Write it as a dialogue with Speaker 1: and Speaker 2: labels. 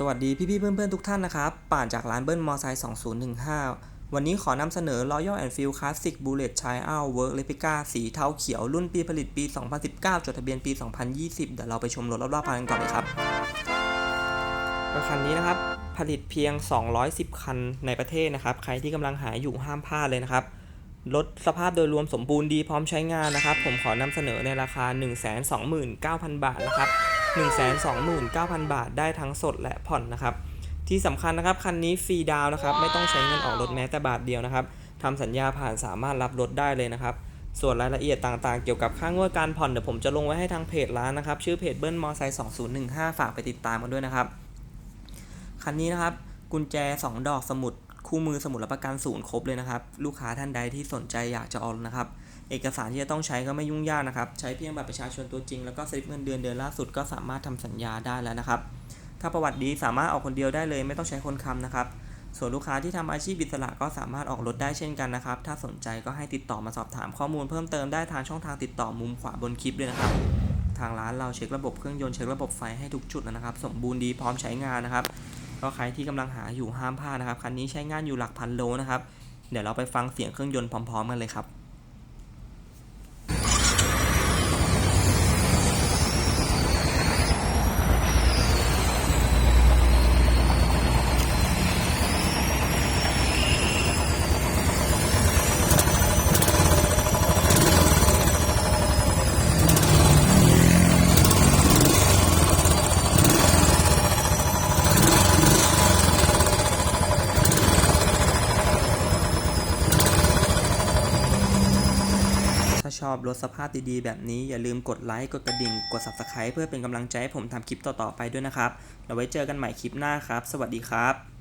Speaker 1: สวัสดีพี่ๆเพื่อนๆทุกท่านนะครับ ป่านจากร้านเบิ้ลมอไซค์2015 วันนี้ขอนำเสนอ Royal Enfield Classic Bullet Child Work Replica สีเทาเขียวรุ่นปีผลิตปี 2019 จดทะเบียนปี 2020 เดี๋ยวเราไปชมรถรอบๆกันก่อนเลยครับคันนี้นะครับ ผลิตเพียง 210 คันในประเทศนะครับ ใครที่กำลังหาอยู่ห้ามพลาดเลยนะครับ รถสภาพโดยรวมสมบูรณ์ดีพร้อมใช้งานนะครับ ผมขอนำเสนอในราคา 129,000 บาทนะครับ 129,000 บาทได้ทั้งสดและผ่อนนะครับ ที่สำคัญนะครับคันนี้ฟรีดาวนะครับ ไม่ต้องใช้เงินออกรถแม้แต่บาทเดียวนะครับทำสัญญาผ่านสามารถรับรถได้เลยนะครับ ส่วนรายละเอียดต่างๆ เกี่ยวกับค่างวดการผ่อนเดี๋ยวผมจะลงไว้ให้ทางเพจร้านนะครับ ชื่อเพจเบิ้ลมอไซค์2015 ฝากไปติดตามกันด้วยนะครับ คันนี้นะครับกุญแจ 2 ดอกสมุด คู่มือสมุดรับประกันศูนย์ครบเลยนะครับ ลูกค้าท่านใดที่สนใจอยากจะออกนะครับ เอกสารที่จะต้องใช้ก็ไม่ยุ่งยากนะครับ ใช้เพียงบัตรประชาชนตัวจริง แล้วก็สลิปเงินเดือนเดือนล่าสุดก็สามารถทำสัญญาได้แล้วนะครับ ถ้าประวัติดีสามารถออกคนเดียวได้เลย ไม่ต้องใช้คนค้ำนะครับ ส่วนลูกค้าที่ทำอาชีพอิสระก็สามารถออกรถได้เช่นกันนะครับ ถ้าสนใจก็ให้ติดต่อมาสอบถามข้อมูลเพิ่มเติมได้ทางช่องทางติดต่อมุมขวาบนคลิปเลยนะครับทางร้านเราเช็คระบบเครื่องยนต์เช็คระบบไฟให้ทุกจุดแล้วนะครับ สมบูรณ์ดีพร้อมใช้งานนะครับ ก็ใครที่กำลังหาอยู่ห้ามพลาดนะครับ คันนี้ใช้งานอยู่หลักพันโลนะครับ เดี๋ยวเราไปฟังเสียงเครื่องยนต์พร้อม ๆ กันเลยครับ ถ้า ชอบรถสภาพดีๆ แบบนี้อย่าลืมกดไลค์กดกระดิ่งกด subscribe เพื่อเป็นกำลังใจให้ผมทำคลิปต่อๆไปด้วยนะครับ เราไว้เจอกันใหม่คลิปหน้าครับ สวัสดีครับ